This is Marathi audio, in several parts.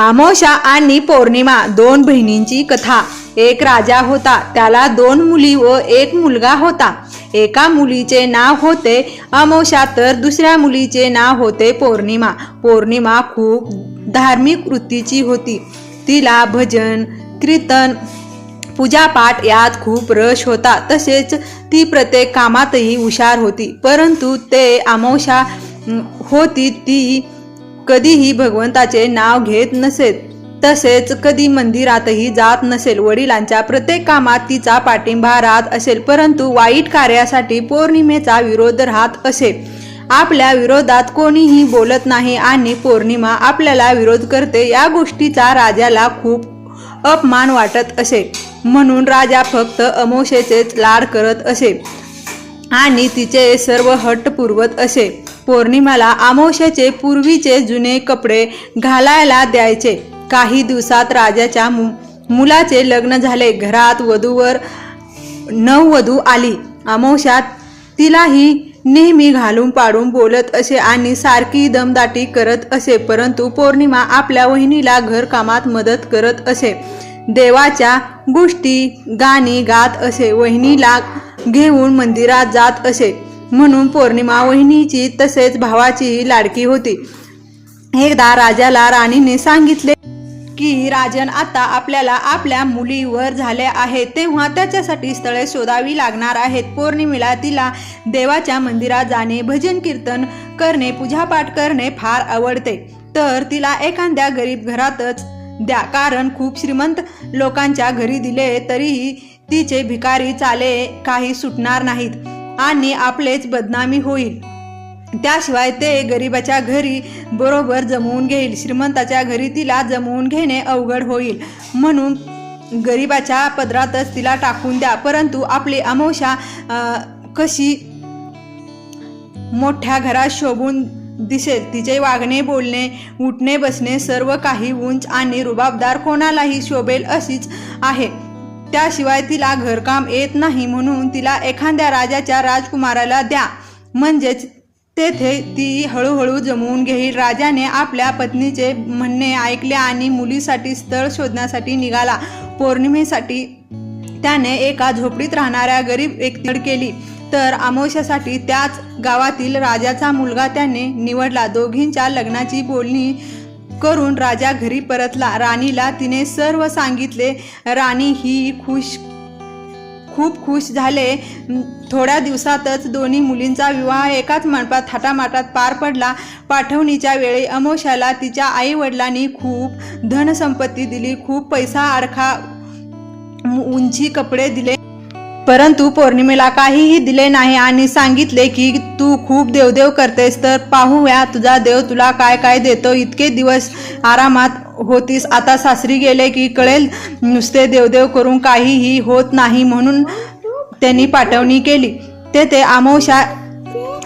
आमोशा आणि पौर्णिमा दोन बहिणींची कथा. एक राजा होता त्याला दोन मुली व एक मुलगा होता. एका मुलीचे नाव होते अमोशा तर दुसऱ्या मुलीचे नाव होते पौर्णिमा. पौर्णिमा खूप धार्मिक वृत्तीची होती. तिला भजन कीर्तन पूजापाठ यात खूप रस होता. तसेच ती प्रत्येक कामातही हुशार होती. परंतु ते अमोशा होती ती कधीही भगवंताचे नाव घेत नसेल तसेच कधी मंदिरातही जात नसेल वडिलांच्या प्रत्येक कामात तिचा पाठिंबा राहत असेल परंतु वाईट कार्यासाठी पौर्णिमेचा विरोध राहत असे. आपल्या विरोधात कोणीही बोलत नाही आणि पौर्णिमा आपल्याला विरोध करते या गोष्टीचा राजाला खूप अपमान वाटत असे. म्हणून राजा फक्त अमोशेचेच लाड करत असे आणि तिचे सर्व हट्ट पुरवत असे. पौर्णिमाला अमावस्याचे पूर्वीचे जुने कपडे घालायला द्यायचे. काही दिवसात राजाच्या मु मुलाचे लग्न झाले. घरात वधूवर नववधू आली. अमावस्यात तिलाही नेहमी घालून पाडून बोलत असे आणि सारखी दमदाटी करत असे. परंतु पौर्णिमा आपल्या वहिनीला घरकामात मदत करत असे. देवाच्या गोष्टी गाणी गात असे. वहिनीला घेऊन मंदिरात जात असे. म्हणून पौर्णिमा वहिनीची तसेच भावाची लाडकी होती. एकदा राजाला राणीने सांगितले की राजन आता आपल्याला आपल्या मुलीवर झाले आहेत तेव्हा त्याच्यासाठी स्थळे शोधावी लागणार आहेत. पौर्णिमेला तिला देवाच्या मंदिरात जाणे भजन कीर्तन करणे पूजापाठ करणे फार आवडते. तर तिला एखाद्या गरीब घरातच द्या. कारण खूप श्रीमंत लोकांच्या घरी दिले तरीही तिचे भिकारी चाले काही सुटणार नाहीत. आणि आपलेच बदनामी होईल. त्याशिवाय ते गरिबाच्या घरी बरोबर जमवून घेईल. श्रीमंताच्या घरी तिला जमवून घेणे अवघड होईल. म्हणून गरिबाच्या पदरातच तिला टाकून द्या. परंतु आपली अमावस्या कशी मोठ्या घरात शोभून दिसेल? तिचे वागणे बोलणे उठणे बसणे सर्व काही उंच आणि रुबाबदार कोणालाही शोभेल अशीच आहे. त्याशिवाय तिला घरकाम येत नाही म्हणून तिला एखाद्या राजाच्या राजकुमाराला द्या. म्हणजेच तेथे ती हळूहळू जमवून घेईल. राजाने आपल्या पत्नीचे म्हणणे ऐकले आणि मुलीसाठी स्थळ शोधण्यासाठी निघाला. पौर्णिमेसाठी त्याने एका झोपडीत राहणाऱ्या गरीब एकतड केली. तर अमावस्यासाठी त्याच गावातील राजाचा मुलगा त्याने निवडला. दोघींच्या लग्नाची बोलणी करून राजा घरी परतला. राणीला तिने सर्व सांगितले. राणी ही खुश खूप खुश झाले. थोड्या दिवसातच दोन्ही मुलींचा विवाह एकाच मंडपात थाटामाटात पार पडला. पाठवणीच्या वेळी अमोशाला तिच्या आई वडिलांनी खूप धनसंपत्ती दिली. खूप पैसा अडखा उंची कपडे दिले. परंतु पौर्णिमेला काहीही दिले नाही आणि सांगितले की तू खूप देवदेव करतेस तर पाहूया तुझा देव तुला काय काय देतो. इतके दिवस आरामात होतीस. आता सासरी गेले की कळेल नुसते देवदेव करून काहीही होत नाही म्हणून त्यांनी पाठवणी केली. तेथे आमोशा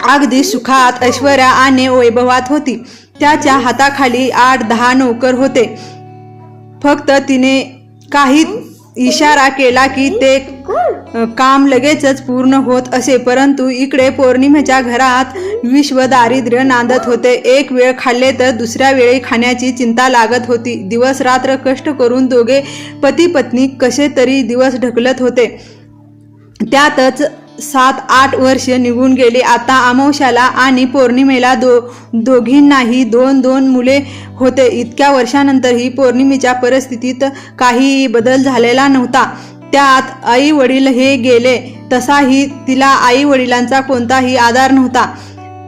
अगदी सुखात ऐश्वर्या आणि वैभवात होती. त्याच्या हाताखाली आठ दहा नोकर होते. फक्त तिने काही इशारा केला की ते काम लगेचच पूर्ण होत असे परंतु इकडे पौर्णिमेच्या घरात विश्व दारिद्र्य नांदत होते. एक वेळ खाल्ले तर दुसऱ्या वेळी खाण्याची चिंता लागत होती. दिवस रात्र कष्ट करून दोघे पती पत्नी कसे तरी दिवस ढकलत होते. त्यातच सात आठ वर्ष निघून गेले. आता अमावश्याला आणि पौर्णिमेला दो दोघींनाही दोन दोन मुले होते. इतक्या वर्षानंतरही पौर्णिमेच्या परिस्थितीत काहीही बदल झालेला नव्हता. त्यात आई वडील हे गेले. तसाही तिला आई वडिलांचा कोणताही आधार नव्हता.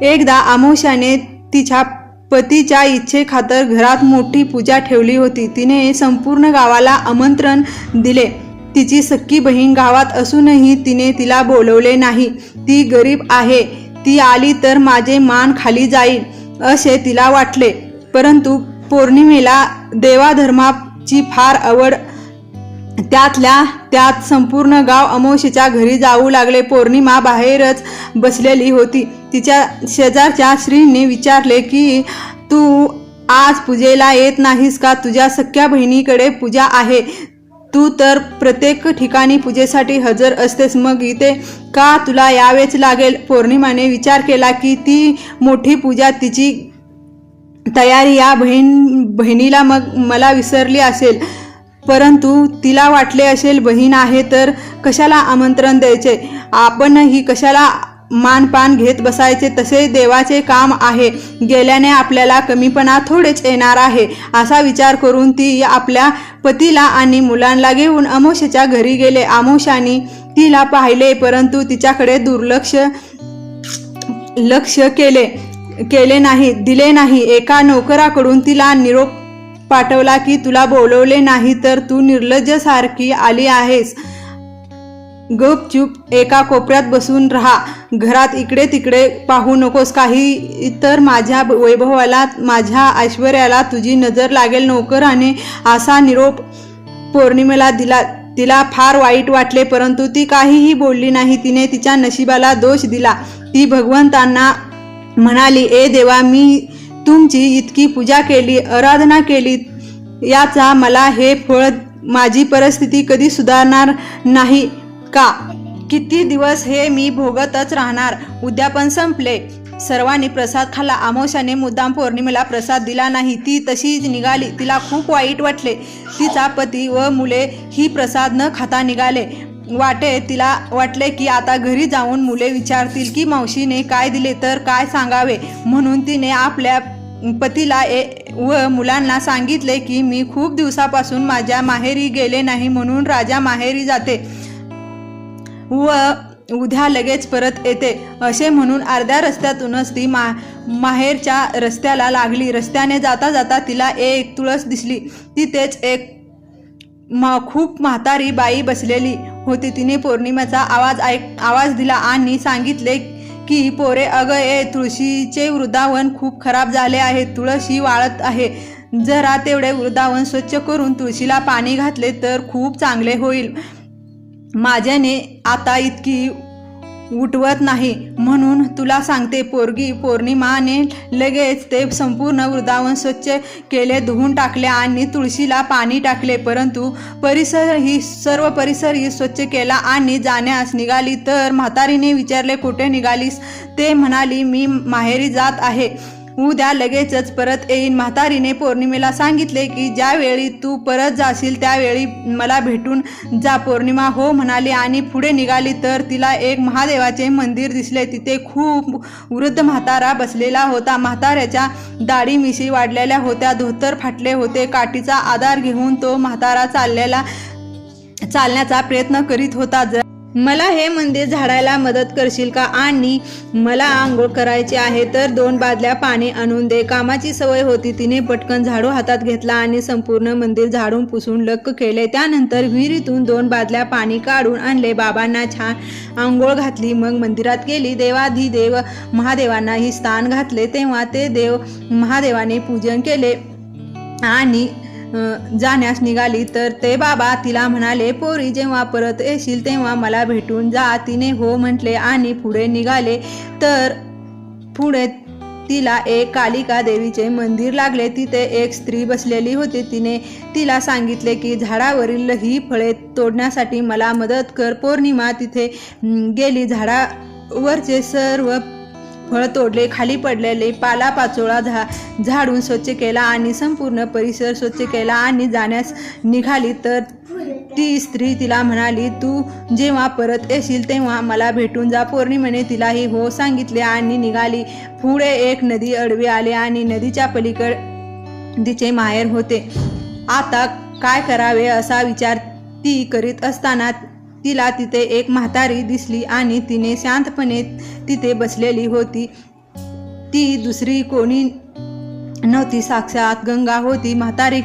एकदा अमावश्याने तिच्या पतीच्या इच्छेखातर घरात मोठी पूजा ठेवली होती. तिने संपूर्ण गावाला आमंत्रण दिले. तिची सख्खी बहीण गावात असूनही तिने तिला बोलवले नाही. ती गरीब आहे. ती आली तर माझे मान खाली जाईल असे तिला वाटले. परंतु पौर्णिमेला देवाधर्माची फार आवड. त्यातल्या त्यात संपूर्ण गाव अमोशीच्या घरी जाऊ लागले. पौर्णिमा बाहेरच बसलेली होती. तिच्या शेजारच्या श्रीने विचारले की तू आज पूजेला येत नाहीस का? तुझ्या सख्या बहिणीकडे पूजा आहे. तू तर प्रत्येक ठिकाणी पूजेसाठी हजर असतेस. मग इथे का तुला यावेच लागेल? पौर्णिमाने विचार केला की ती मोठी पूजा तिची तयारी या बहीण बहिणीला मग मला विसरली असेल. परंतु तिला वाटले असेल बहीण आहे तर कशाला आमंत्रण द्यायचे? आपणही कशाला मानपान घेत बसायचे तसे देवाचे काम आहे. गेल्याने आपल्याला कमीपणा थोडेच येणार आहे. असा विचार करून ती आपल्या पतीला आणि मुलांना घेऊन अमोशाच्या घरी गेले. आमोशाने तिला पाहिले परंतु तिच्याकडे दुर्लक्ष लक्ष केले केले नाही दिले नाही. एका नोकराकडून तिला निरोप पाठवला की तुला बोलवले नाही तर तू निर्लज्जसारखी आली आहेस. गपचूप एका कोपऱ्यात बसून राहा. घरात इकडे तिकडे पाहू नकोस. काही तर माझ्या वैभवाला माझ्या ऐश्वर्याला तुझी नजर लागेल. नोकराने असा निरोप पौर्णिमेला दिला तिला फार वाईट वाटले परंतु ती काहीही बोलली नाही. तिने तिच्या नशिबाला दोष दिला. ती भगवंतांना म्हणाली ए देवा मी तुमची इतकी पूजा केली आराधना केली. याचा मला हे फळ माझी परिस्थिती कधी सुधारणार नाही. का? किती दिवस हे मी भोगतच राहणार? उद्यापन संपले. सर्वांनी प्रसाद खाल्ला. आमोशाने मुद्दाम पौर्णिमेला प्रसाद दिला नाही. ती तशीच निघाली. तिला खूप वाईट वाटले. तिचा पती व मुले ही प्रसाद न खाता निघाले. वाटे तिला वाटले की आता घरी जाऊन मुले विचारतील की मावशीने काय दिले तर काय सांगावे? म्हणून तिने आपल्या पतीला ए व मुलांना सांगितले की मी खूप दिवसापासून माझ्या माहेरी गेले नाही म्हणून राजा माहेरी जाते. व उद्या लगेच परत येते असे म्हणून अर्ध्या रस्त्यातूनच ती मा माहेरच्या रस्त्याला लागली. रस्त्याने जाता जाता तिला एक तुळस दिसली. तिथेच एक म खूप म्हातारी बाई बसलेली होती. तिने पौर्णिमेचा आवाज ऐक आवाज दिला आणि सांगितले की पोरे अगं ए तुळशीचे वृंदावन खूप खराब झाले आहे. तुळशी वाळत आहे. जरा तेवढे वृद्धावन स्वच्छ करून तुळशीला पाणी घातले तर खूप चांगले होईल. माझ्याने आता इतकी उठवत नाही म्हणून तुला सांगते पोरगी पौर्णिमाने लगेच ते संपूर्ण वृंदावन स्वच्छ केले धुवून टाकले आणि तुळशीला पाणी टाकले. परंतु परिसर ही सर्व परिसर ही स्वच्छ केला आणि जाण्यास निघाली. तर म्हातारीने विचारले कुठे निघालीस? ते म्हणाली मी माहेरी जात आहे. उद्या लगेचच परत येईन. म्हातारीने पौर्णिमेला सांगितले की ज्यावेळी तू परत जाशील त्यावेळी मला भेटून जा. पौर्णिमा हो म्हणाली आणि पुढे निघाली तर तिला एक महादेवाचे मंदिर दिसले. तिथे खूप वृद्ध म्हातारा बसलेला होता. म्हाताऱ्याच्या दाढी मिशी वाढलेल्या होत्या. धोतर फाटले होते. काठीचा आधार घेऊन तो म्हातारा चाललेला चालण्याचा प्रयत्न करीत होता. जर मला हे मंदिर झाडायला मदत करशील का? आणि मला आंघोळ करायची आहे तर दोन बादल्या पाणी आणून दे. कामाची सवय होती तिने पटकन झाडू हातात घेतला आणि संपूर्ण मंदिर झाडून पुसून लक्क केले. त्यानंतर विहिरीतून दोन बादल्या पाणी काढून आणले. बाबांना छान आंघोळ घातली. मग मंदिरात गेली. देवाधिदेव महादेवांनाही स्थान घातले. तेव्हा ते देव महादेवाने पूजन केले. आणि जाण्यास निघाली तर ते बाबा तिला म्हणाले पोरी जेव्हा परत येशील तेव्हा मला भेटून जा. तिने हो म्हटले आणि पुढे निघाले. तर पुढे तिला एक कालिका देवीचे मंदिर लागले. तिथे एक स्त्री बसलेली होती. तिने तिला सांगितले की झाडावरील ही फळे तोडण्यासाठी मला मदत कर. पौर्णिमा तिथे गेली. झाडावरचे सर्व फळ तोडले खाली पडलेले पालापाचोळा झा झाडून स्वच्छ केला आणि संपूर्ण परिसर स्वच्छ केला आणि जाण्यास निघाली तर ती स्त्री तिला म्हणाली तू जेव्हा परत येशील तेव्हा मला भेटून जा. पौर्णिमेने तिलाही हो सांगितले आणि निघाली. पुढे एक नदी अडवी आली आणि नदीच्या पलीकड तिचे माहेर होते. आता काय करावे असा विचार ती करीत असताना तिला तिथे एक म्हातारी दिसली आणि तिने शांतपणे तिथे बसलेली होती. ती दुसरी कोणी नव्हती. साक्षात गंगा होती. म्हातारी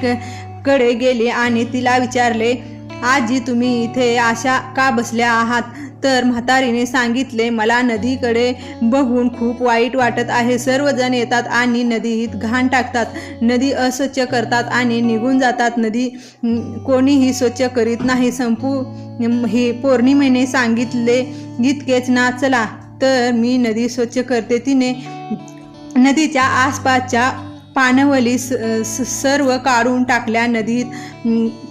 कडे गेले आणि तिला विचारले आजी तुम्ही इथे अशा का बसल्या आहात? तर म्हातारीने सांगितले मला नदीकडे बघून खूप वाईट वाटत आहे. सर्वजण येतात आणि नदीत घाण टाकतात. नदी अस्वच्छ करतात आणि निघून जातात. नदी कोणीही स्वच्छ करीत नाही. संपू हे पौर्णिमेने सांगितले इतकेच. ना चला तर मी नदी स्वच्छ करते. तिने नदीच्या आसपासच्या पानवली स स- सर्व काढून टाकल्या. नदीत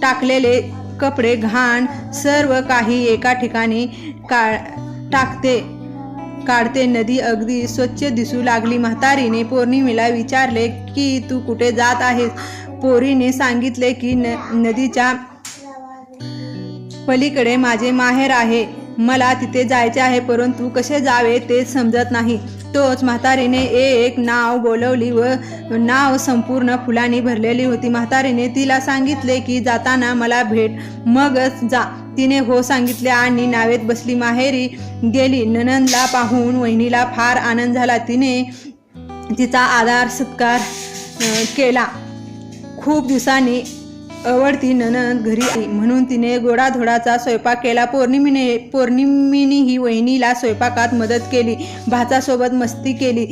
टाकलेले कपडे घाण सर्व काही एका ठिकाणी का टाकते. काढते. नदी अगदी स्वच्छ दिसू लागली. म्हातारीने पौर्णिमेला विचारले की तू कुठे जात आहेस? पोरीने सांगितले की न नदीच्या पलीकडे माझे माहेर आहे. मला तिथे जायचे आहे परंतु कसे जावे ते समजत नाही. तोच म्हातारीने एक नाव बोलवली व नाव संपूर्ण फुलांनी भरलेली होती. म्हातारीने तिला सांगितले की जाताना मला भेट मगच जा. तिने हो सांगितले आणि नावेत बसली. माहेरी गेली. ननंदला पाहून वहिनीला फार आनंद झाला. तिने तिचा आधार सत्कार केला. खूप दिवसांनी आवडती ननंद घरी आली. म्हणून तिने गोडाधोडाचा स्वयंपाक केला. पौर्णिमेने पौर्णिमेने वहिनीला स्वयंपाकात मदत केली. भाचासोबत मस्ती केली.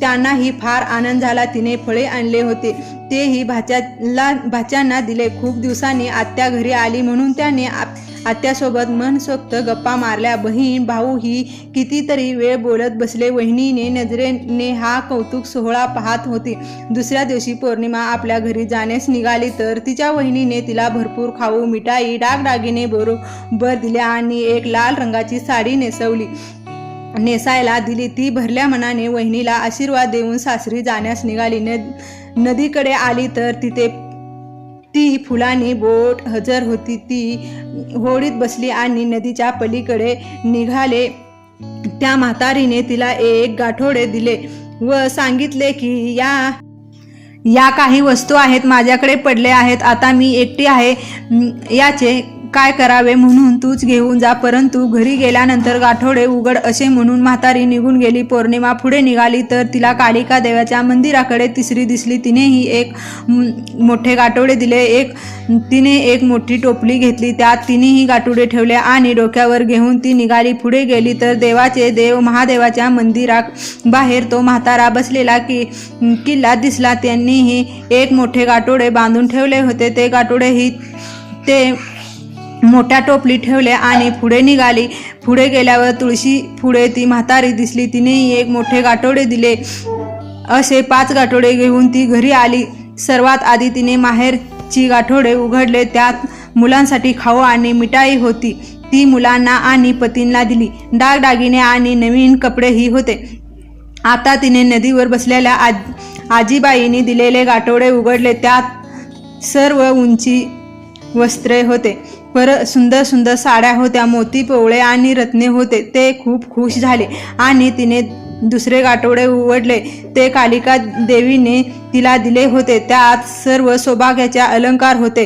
त्यांनाही फार आनंद झाला. तिने फळे आणले होते. तेही भाच्याला भाच्यांना दिले. खूप दिवसांनी आत्या घरी आली. म्हणून त्याने आप- आत्यासोबत मनसोक्त गप्पा मारल्या. बहीण भाऊ ही कितीतरी वेळ बोलत बसले. वहिनीने नजरेने हा कौतुक सोहळा पाहत होती. दुसऱ्या दिवशी पौर्णिमा आपल्या घरी जाण्यास निघाली तर तिच्या वहिनीने तिला भरपूर खाऊ मिठाई डागडागिने बरोबर दिल्या आणि एक लाल रंगाची साडी नेसवली. नेसायला दिली. ती भरल्या मनाने वहिनीला आशीर्वाद देऊन सासरी जाण्यास निघाली. न नदीकडे आली तर तिथे ती फुलांनी बोट हजर होती. ती होडीत बसली आणि नदीच्या पलीकडे निघाले. त्या म्हातारीने तिला एक गाठोडे दिले व सांगितले की या या काही वस्तू आहेत माझ्याकडे पडले आहेत. आता मी एकटी आहे. याचे काय करावे म्हणून तूच घेऊन जा परंतु घरी गेल्यानंतर गाठोडे उघड असे म्हणून म्हातारी निघून गेली. पौर्णिमा पुढे निघाली तर तिला कालिका देवाच्या मंदिराकडे तिसरी दिसली. तिनेही एक मोठे गाठोडे दिले. एक तिने एक मोठी टोपली घेतली. त्यात तिनेही गाठोडे ठेवले आणि डोक्यावर घेऊन ती निघाली. पुढे गेली तर देवाचे देव महादेवाच्या मंदिरा बाहेर तो म्हातारा बसलेला की किल्ला दिसला. त्यांनीही एक मोठे गाठोडे बांधून ठेवले होते. ते गाठोडेही ते मोठ्या टोपली ठेवल्या आणि पुढे निघाली. पुढे गेल्यावर तुळशी पुढे ती म्हातारी दिसली. तिनेही एक मोठे गाठोडे दिले. असे पाच गाठोडे घेऊन ती घरी आली. सर्वात आधी तिने माहेरची गाठोडे उघडले. त्यात मुलांसाठी खाऊ आणि मिठाई होती. ती मुलांना आणि पतींना दिली. डागडागिने आणि नवीन कपडेही होते. आता तिने नदीवर बसलेल्या आज आजीबाईंनी दिलेले गाठोडे उघडले. त्यात सर्व उंची वस्त्रे होते. पर सुंदर सुंदर साड्या होत्या मोती पोवळे आणि रत्ने होते. ते खूप खुश झाले आणि तिने दुसरे गाठोडे उघडले. ते कालिका देवीने तिला दिले होते. त्यात सर्व सौभाग्याचे अलंकार होते.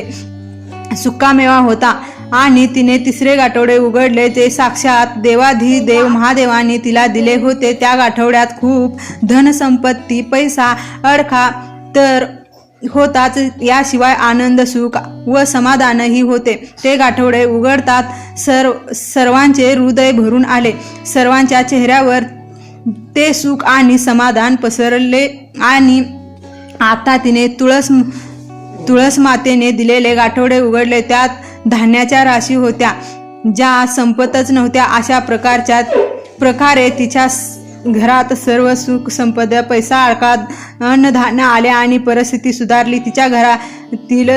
सुकामेवा होता आणि तिने तिसरे गाठोडे उघडले. ते साक्षात देवाधी देव महादेवाने तिला दिले होते. त्या गाठोड्यात खूप धनसंपत्ती पैसा अडखा तर होताच. याशिवाय आनंद सुख व समाधानही होते. ते गाठोडे उघडतात. सर्व सर्वांचे हृदय भरून आले. सर्वांच्या चेहऱ्यावर ते सुख आणि समाधान पसरले आणि आता तिने तुळस तुळस मातेने दिलेले गाठोडे उघडले. त्यात धान्याच्या राशी होत्या ज्या संपतच नव्हत्या. अशा प्रकारच्या प्रकारे तिच्या घरात सर्व सुख संपदा पैसा अडकात अन्नधान्य आले आणि परिस्थिती सुधारली. तिच्या घरातील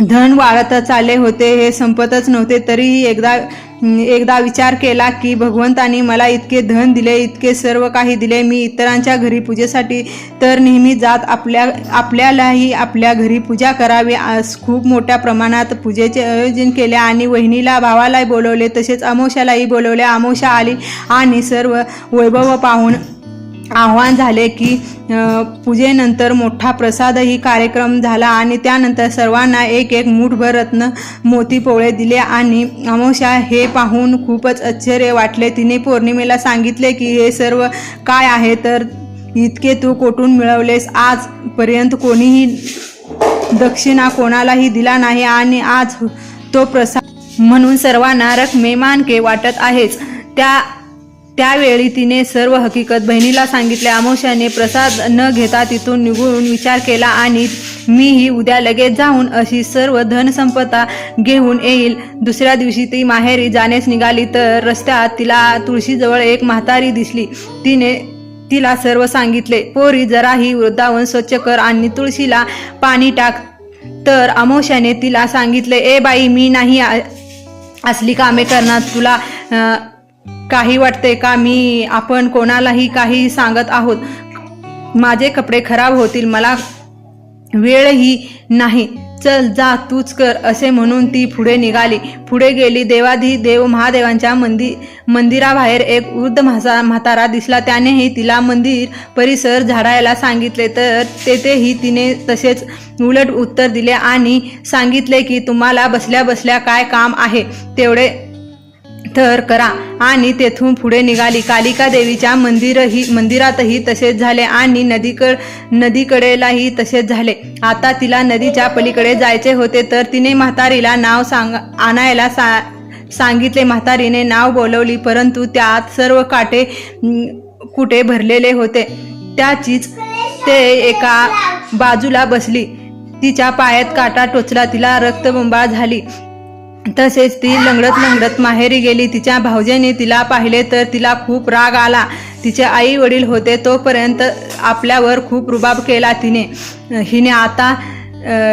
धन वाढतच आले होते हे संपतच नव्हते. तरीही एकदा एकदा विचार केला की भगवंतानी मला इतके धन दिले इतके सर्व काही दिले मी इतरांच्या घरी पूजेसाठी तर नेहमी जात आपल्या आपल्यालाही आपल्या घरी पूजा करावी. आज खूप मोठ्या प्रमाणात पूजेचे आयोजन केले आणि वहिनीला भावालाही बोलवले तसेच अमोशालाही बोलवले. अमोशा आली आणि सर्व वैभव पाहून आव्हान झाले की पूजेनंतर मोठा प्रसादही कार्यक्रम झाला आणि त्यानंतर सर्वांना एक एक मूठभर रत्न मोती पोळे दिले आणि अमावस्या हे पाहून खूपच आश्चर्य वाटले. तिने पौर्णिमेला सांगितले की हे सर्व काय आहे? तर इतके तू कोठून मिळवलेस? आजपर्यंत कोणीही दक्षिणा कोणालाही दिला नाही आणि आज तो प्रसाद म्हणून सर्वांना रकमेमानके वाटत आहेच. त्या त्यावेळी तिने सर्व हकीकत बहिणीला सांगितले. अमोशाने प्रसाद न घेता तिथून निघून विचार केला आणि मीही उद्या लगेच जाऊन अशी सर्व धनसंपदा घेऊन येईल. दुसऱ्या दिवशी ती माहेरी जाण्यास निघाली तर रस्त्यात तिला तुळशीजवळ एक म्हातारी दिसली. तिने तिला सर्व सांगितले. पोरी जराही वृद्धावन स्वच्छ कर आणि तुळशीला पाणी टाक. तर अमोशाने तिला सांगितले ए बाई मी नाही आ- असली कामे करणार. तुला काही वाटते का? मी आपण कोणालाही काही सांगत आहोत. माझे कपडे खराब होतील मला वेळही नाही. चल जा तूच कर असे म्हणून ती पुढे निघाली. पुढे गेली देवाधी देव महादेवांच्या मंदिर मंदिराबाहेर एक वृद्ध म्हासा म्हातारा दिसला. त्यानेही तिला मंदिर परिसर झाडायला सांगितले. तर तेथेही तिने तसेच उलट उत्तर दिले आणि सांगितले की तुम्हाला बसल्या बसल्या काय काम आहे? तेवढे थर करा. आणि तेथून पुढे निघाली. कालिका देवीच्या मंदिरही मंदिरातही तसेच झाले आणि नदीकड नदीकडेलाही तसेच झाले. आता तिला नदीच्या पलीकडे जायचे होते तर तिने म्हातारीला नाव सांग आणायला सा सांगितले. म्हातारीने नाव बोलवली परंतु त्यात सर्व काटे कुठे भरलेले होते. त्याचीच ते एका बाजूला बसली. तिच्या पायात काटा टोचला. तिला रक्तबंबा झाली. तसेच ती लंगडत लंगडत माहेरी गेली. तिच्या भाऊजेने तिला पाहिले तर तिला खूप राग आला. तिचे आई वडील होते तोपर्यंत आपल्यावर खूप रुबाब केला तिने. हिने आता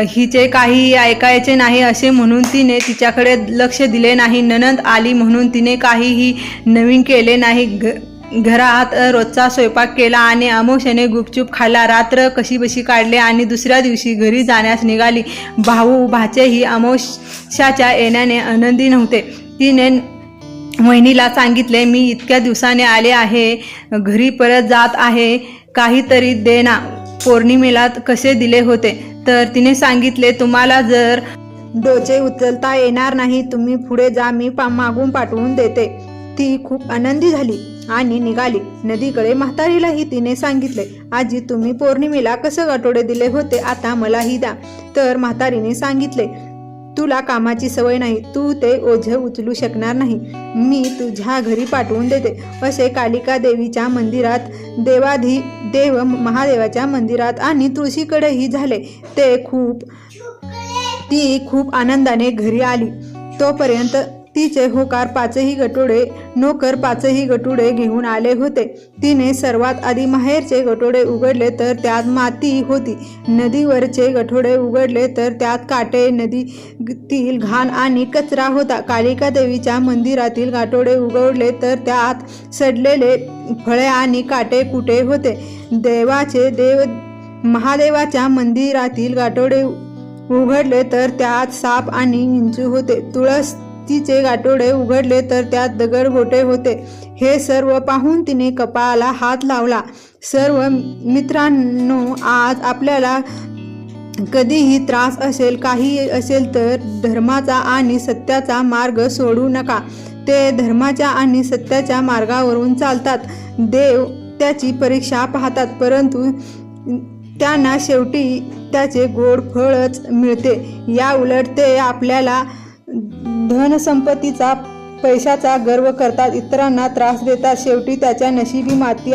हिचे काही ऐकायचे नाही असे म्हणून तिने तिच्याकडे लक्ष दिले नाही. ननंद आली म्हणून तिने काहीही नवीन केले नाही. ग घरात रोजचा स्वयंपाक केला आणि अमोशाने गुपचूप खाल्ला. रात्र कशी बशी काढले आणि दुसऱ्या दिवशी घरी जाण्यास निघाली. भाऊ भाचेही अमोशाच्या येण्याने आनंदी नव्हते. तिने वहिनीला सांगितले मी इतक्या दिवसाने आले आहे घरी परत जात आहे. काहीतरी देना. पौर्णिमेला कसे दिले होते? तर तिने सांगितले तुम्हाला जर डोचे उचलता येणार नाही तुम्ही पुढे जा. मी पा मागून पाठवून देते. ती खूप आनंदी झाली. आणि निघाली. नदीकडे म्हातारीलाही तिने सांगितले आजी तुम्ही पौर्णिमेला कसं आठवडे दिले होते आता मलाही द्या. तर म्हातारीने सांगितले तुला कामाची सवय नाही तू ते ओझं उचलू शकणार नाही. मी तुझ्या घरी पाठवून देते. असे कालिका देवीच्या मंदिरात देवाधी देव महादेवाच्या मंदिरात आणि तुळशीकडेही झाले. ते खूप ती खूप आनंदाने घरी आली. तोपर्यंत तिचे होकार पाचही गटोडे नोकर पाचही गटुडे घेऊन आले होते. तिने सर्वात आधी माहेरचे गटोडे उघडले तर त्यात माती होती. नदीवरचे गठोडे उघडले तर त्यात काटे नदीतील घाण आणि कचरा होता. कालिका देवीच्या मंदिरातील गाठोडे उघडले तर त्यात सडलेले फळे आणि काटे कुटे होते. देवाचे देव महादेवाच्या मंदिरातील गाठोडे उघडले तर त्यात साप आणि इंचू होते. तुळस हत्तीचे गाठोडे उघडले तर त्यात दगड गोटे होते. हे सर्व पाहून तिने कपाळाला हात लावला. सर्व मित्रांनो आज आपल्याला कधीही त्रास असेल काही असेल तर धर्माचा आणि सत्याचा मार्ग सोडू नका. ते धर्माच्या आणि सत्याच्या मार्गावरून चालतात. देव त्याची परीक्षा पाहतात परंतु त्यांना शेवटी त्याचे गोड फळच मिळते. या उलट ते आपल्याला धनसंपत्तीचा पैशाचा गर्व करतात इतरांना त्रास देतात शेवटी त्याच्या नशिबी माती